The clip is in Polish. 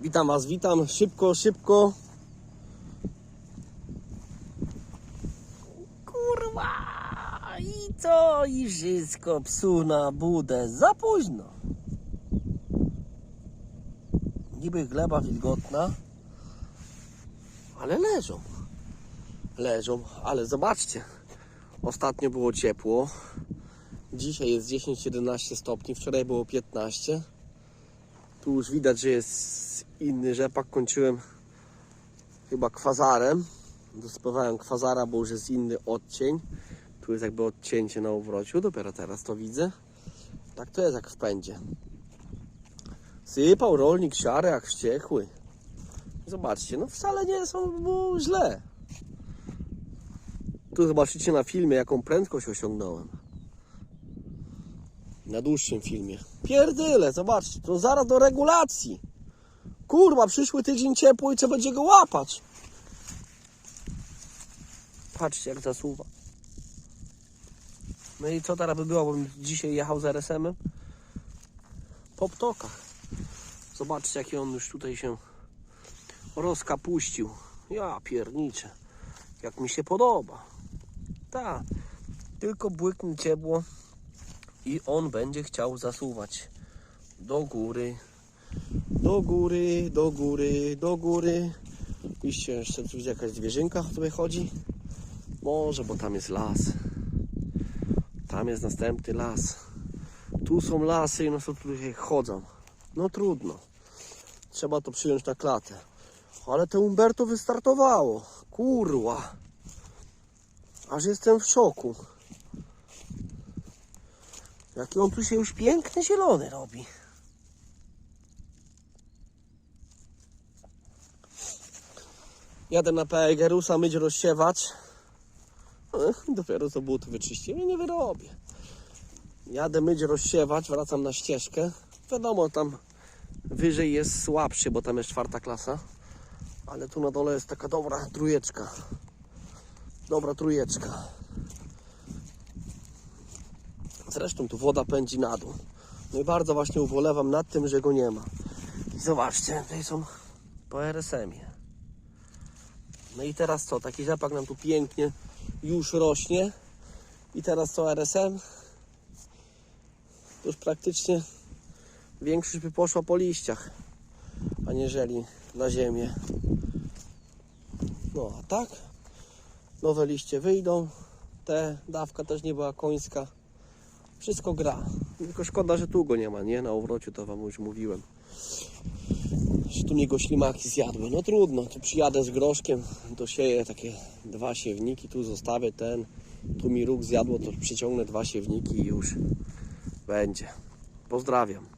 Witam Was, witam. Szybko, szybko. Kurwa! I co? I wszystko psu na budę. Za późno. Niby gleba wilgotna, ale leżą. Leżą, ale zobaczcie. Ostatnio było ciepło. Dzisiaj jest 10-11 stopni, wczoraj było 15. Tu już widać, że jest inny rzepak. Kończyłem chyba kwazarem. Dosypywałem kwazara, bo już jest inny odcień. Tu jest jakby odcięcie na uwrociu. Dopiero teraz to widzę. Tak to jest jak w pędzie. Sypał rolnik siarę jak wściekły. Zobaczcie, no wcale nie są było źle. Tu zobaczycie na filmie, jaką prędkość osiągnąłem. Na dłuższym filmie. Pierdyle, zobaczcie, to zaraz do regulacji. Kurwa, przyszły tydzień ciepło i trzeba będzie go łapać. Patrzcie, jak zasuwa. No i co teraz by było, bym dzisiaj jechał z RSM-em? Po ptokach. Zobaczcie, jaki on już tutaj się rozkapuścił. Ja pierniczę. Jak mi się podoba. Tak. Tylko błyknie ciepło i on będzie chciał zasuwać do góry, do góry, do góry, do góry. Iście jeszcze tu jakaś zwierzynka sobie chodzi. Może, bo tam jest las. Tam jest następny las. Tu są lasy i no co tutaj chodzą. No trudno. Trzeba to przyjąć na klatę. Ale te Umberto wystartowało. Kurwa. Aż jestem w szoku. Jaki on tu się już piękny zielony robi. Jadę na PEGerusa myć rozsiewacz. Ech, Dopiero co but wyczyściłem i nie wyrobię. Jadę myć rozsiewacz, wracam na ścieżkę. Wiadomo, tam wyżej jest słabszy, bo tam jest czwarta klasa. Ale tu na dole jest taka dobra trójeczka. Dobra trójeczka. Zresztą tu woda pędzi na dół. No i bardzo właśnie ubolewam nad tym, że go nie ma. I zobaczcie, tutaj są po RSM-ie. No i teraz co? Taki rzepak nam tu pięknie już rośnie. I teraz co RSM? Już praktycznie większość by poszła po liściach, aniżeli na ziemię. No a tak, nowe liście wyjdą. Te dawka też nie była końska. Wszystko gra. Tylko szkoda, że tu go nie ma, nie? Na owrociu to wam już mówiłem. Że tu mnie go ślimaki zjadły. No trudno, tu przyjadę z groszkiem, dosieję takie dwa siewniki, tu zostawię ten. Tu mi róg zjadło, to przyciągnę dwa siewniki i już będzie. Pozdrawiam.